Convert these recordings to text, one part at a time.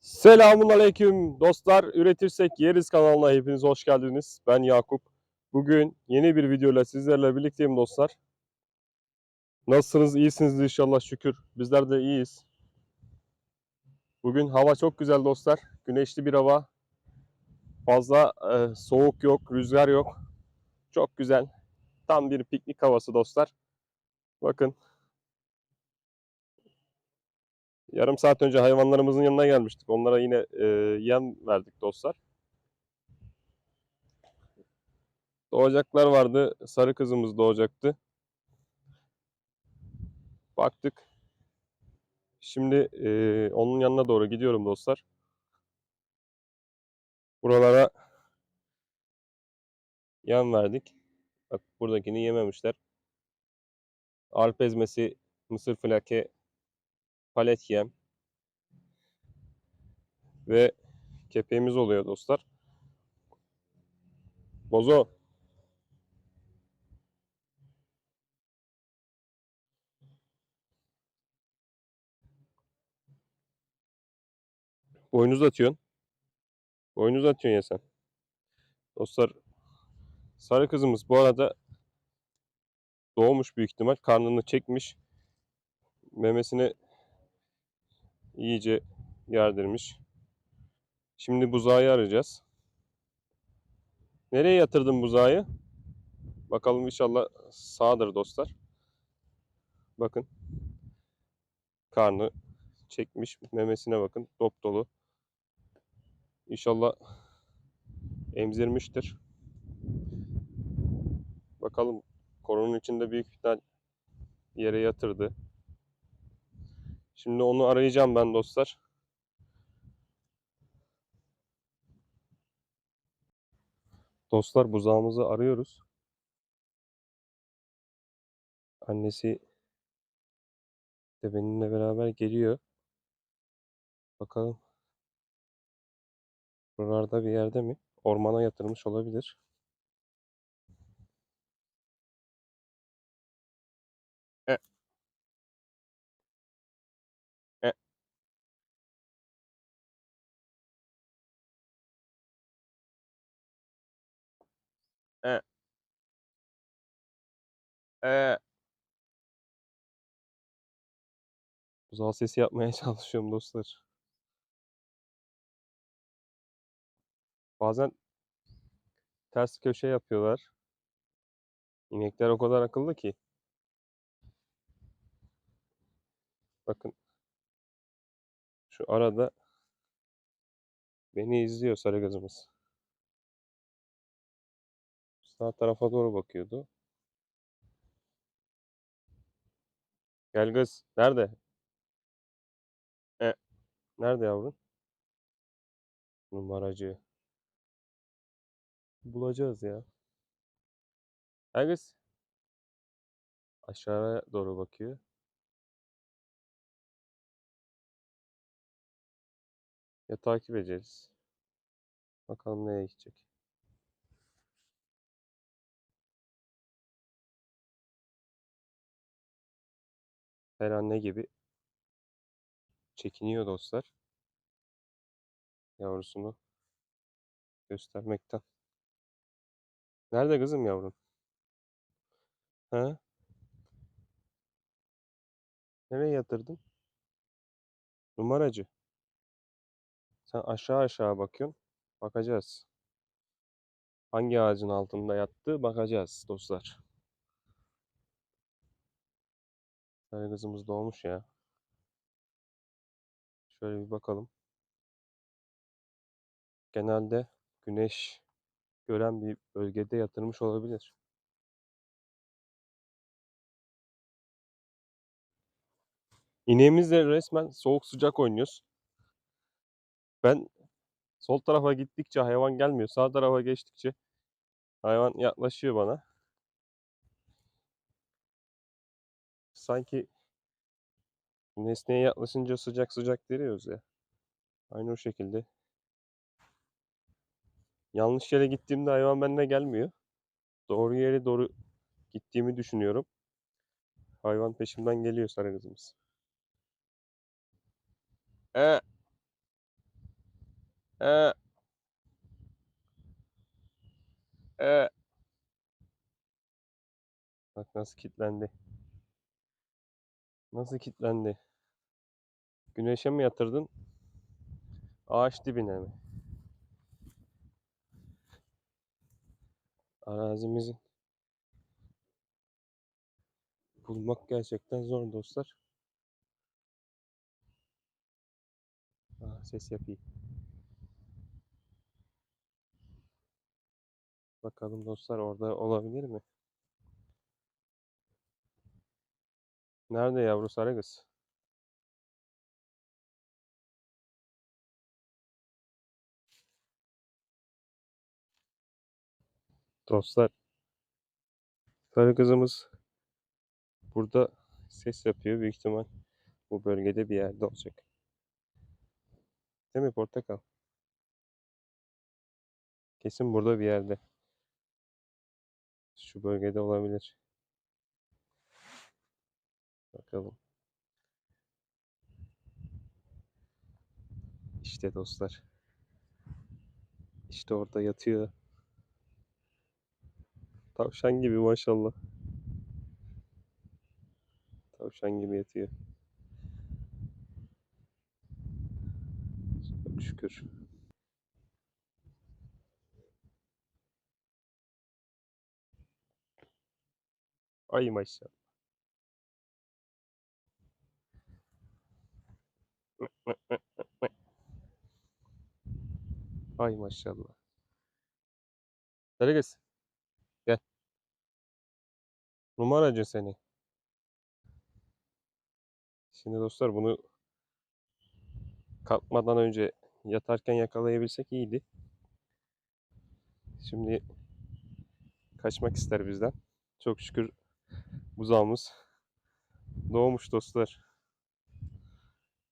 Selamun Aleyküm dostlar. Üretirsek Yeriz kanalına hepiniz hoş geldiniz. Ben Yakup. Bugün yeni bir videoyla sizlerle birlikteyim dostlar. Nasılsınız? İyisiniz inşallah şükür. Bizler de iyiyiz. Bugün hava çok güzel dostlar. Güneşli bir hava. Fazla e, soğuk yok, rüzgar yok. Çok güzel. Tam bir piknik havası dostlar. Bakın. Yarım saat önce hayvanlarımızın yanına gelmiştik. Onlara yine e, yem verdik dostlar. Doğacaklar vardı. Sarı kızımız doğacaktı. Baktık. Şimdi e, onun yanına doğru gidiyorum dostlar. Buralara yem verdik. Bak buradakini yememişler. Alp ezmesi, mısır flake, palet yem ve kepeğimiz oluyor dostlar. Bozo. Boynuz atıyorsun. Boynuz atıyorsun ya sen. Dostlar sarı kızımız bu arada doğmuş büyük ihtimal. Karnını çekmiş. Memesini iyice gerdirmiş. Şimdi buzağı arayacağız. Nereye yatırdın buzağı? Bakalım inşallah sağdır dostlar. Bakın. Karnı çekmiş. Memesine bakın. Dop dolu. İnşallah emzirmiştir. Bakalım korunun içinde büyük ihtimal yere yatırdı. Şimdi onu arayacağım ben dostlar. Dostlar buzağımızı arıyoruz. Annesi de benimle beraber geliyor. Bakalım. Buralarda bir yerde mi? Ormana yatırmış olabilir. E. Buzağı sesi yapmaya çalışıyorum dostlar. Bazen ters köşe yapıyorlar. İnekler o kadar akıllı ki. Bakın. Şu arada beni izliyor sarı kızımız. Sağ tarafa doğru bakıyordu. Gel kız. Nerede? E. Nerede yavrum? Numaracı. Bulacağız ya. Gel kız. Aşağıya doğru bakıyor. Ya takip edeceğiz. Bakalım nereye gidecek. Her anne gibi çekiniyor dostlar. Yavrusunu göstermekten. Nerede kızım yavrum? Ha? Nereye yatırdın? Numaracı. Sen aşağı aşağı bakıyorsun. Bakacağız. Hangi ağacın altında yattı bakacağız dostlar. Sarı kızımız doğmuş ya. Şöyle bir bakalım. Genelde güneş gören bir bölgede yatırmış olabilir. İneğimizle resmen soğuk sıcak oynuyoruz. Ben sol tarafa gittikçe hayvan gelmiyor. Sağ tarafa geçtikçe hayvan yaklaşıyor bana. Sanki nesneye yaklaşınca sıcak sıcak deriyoruz ya. Aynı o şekilde. Yanlış yere gittiğimde hayvan benimle gelmiyor. Doğru yere doğru gittiğimi düşünüyorum. Hayvan peşimden geliyor sarı kızımız. E. Ee. Ee. Bak nasıl kilitlendi. Nasıl kilitlendi? Güneşe mi yatırdın? Ağaç dibine mi? Arazimizin bulmak gerçekten zor dostlar. Aa, ses yapayım. Bakalım dostlar orada olabilir mi? Nerede yavru sarı kız? Dostlar sarı kızımız burada ses yapıyor. Büyük ihtimal bu bölgede bir yerde olacak. Değil mi portakal? Kesin burada bir yerde. Şu bölgede olabilir. Bakalım. İşte dostlar. İşte orada yatıyor. Tavşan gibi maşallah. Tavşan gibi yatıyor. Çok şükür. Ay maşallah. Ay maşallah. Sarı kız. Gel. Numaracı seni. Şimdi dostlar bunu kalkmadan önce yatarken yakalayabilsek iyiydi. Şimdi kaçmak ister bizden. Çok şükür buzağımız doğmuş dostlar.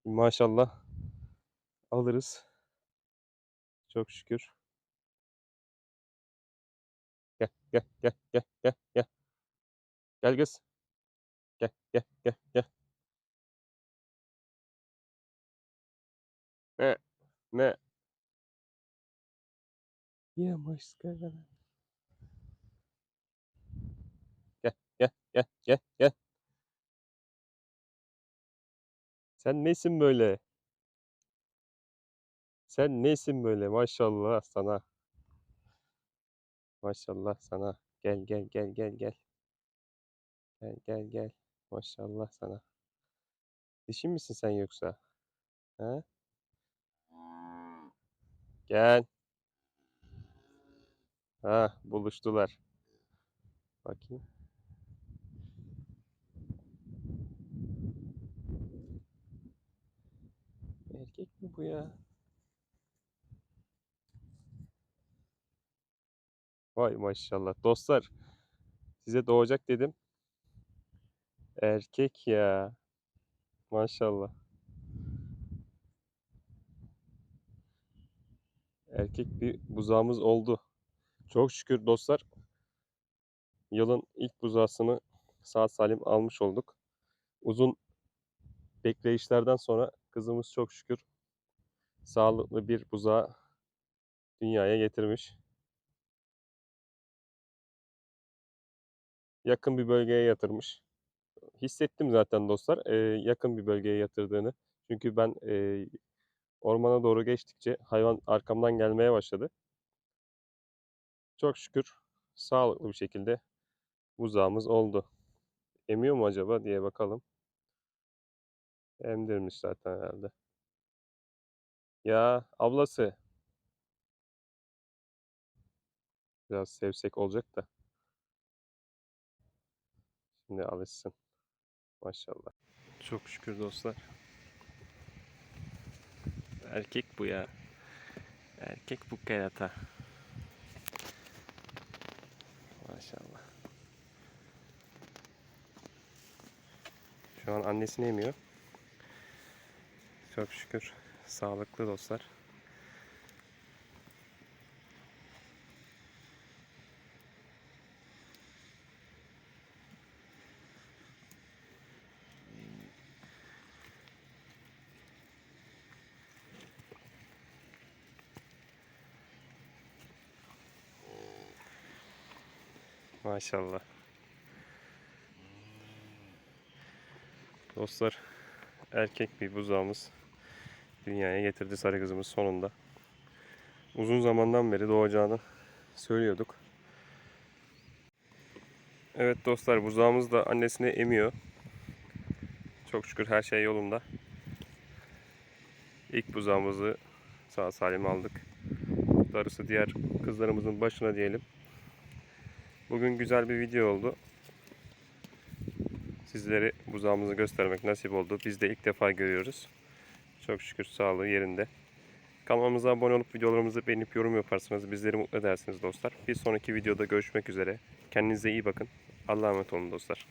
Maşallah alırız. Çok şükür. Gel gel gel gel gel gel. Gel kız. Gel gel gel gel. Ne? Ne? Yamaçka. Gel gel gel gel gel. Sen nesin böyle? Sen nesin böyle? Maşallah sana. Maşallah sana. Gel gel gel gel gel. Gel gel gel. Maşallah sana. Dişi misin sen yoksa? Ha? Gel. Ha, buluştular. Bakayım. Erkek mi bu ya? Vay maşallah. Dostlar, size doğacak dedim. Erkek ya. Maşallah. Erkek bir buzağımız oldu. Çok şükür dostlar. Yılın ilk buzağısını sağ salim almış olduk. Uzun bekleyişlerden sonra kızımız çok şükür sağlıklı bir buzağı dünyaya getirmiş. Yakın bir bölgeye yatırmış. Hissettim zaten dostlar e, yakın bir bölgeye yatırdığını. Çünkü ben e, ormana doğru geçtikçe hayvan arkamdan gelmeye başladı. Çok şükür sağlıklı bir şekilde buzağımız oldu. Emiyor mu acaba diye bakalım. Emdirmiş zaten herhalde. Ya ablası. Biraz sevsek olacak da. Şimdi alışsın. Maşallah. Çok şükür dostlar. Erkek bu ya. Erkek bu kerata. Maşallah. Şu an annesini emiyor. Çok şükür sağlıklı dostlar. Maşallah. Dostlar erkek bir buzağımız dünyaya getirdi sarı kızımız sonunda. Uzun zamandan beri doğacağını söylüyorduk. Evet dostlar buzağımız da annesini emiyor. Çok şükür her şey yolunda. İlk buzağımızı sağ salim aldık. Darısı diğer kızlarımızın başına diyelim. Bugün güzel bir video oldu. Sizlere buzağımızı göstermek nasip oldu. Biz de ilk defa görüyoruz. Çok şükür sağlığı yerinde. Kanalımıza abone olup videolarımızı beğenip yorum yaparsanız bizleri mutlu edersiniz dostlar. Bir sonraki videoda görüşmek üzere. Kendinize iyi bakın. Allah'a emanet olun dostlar.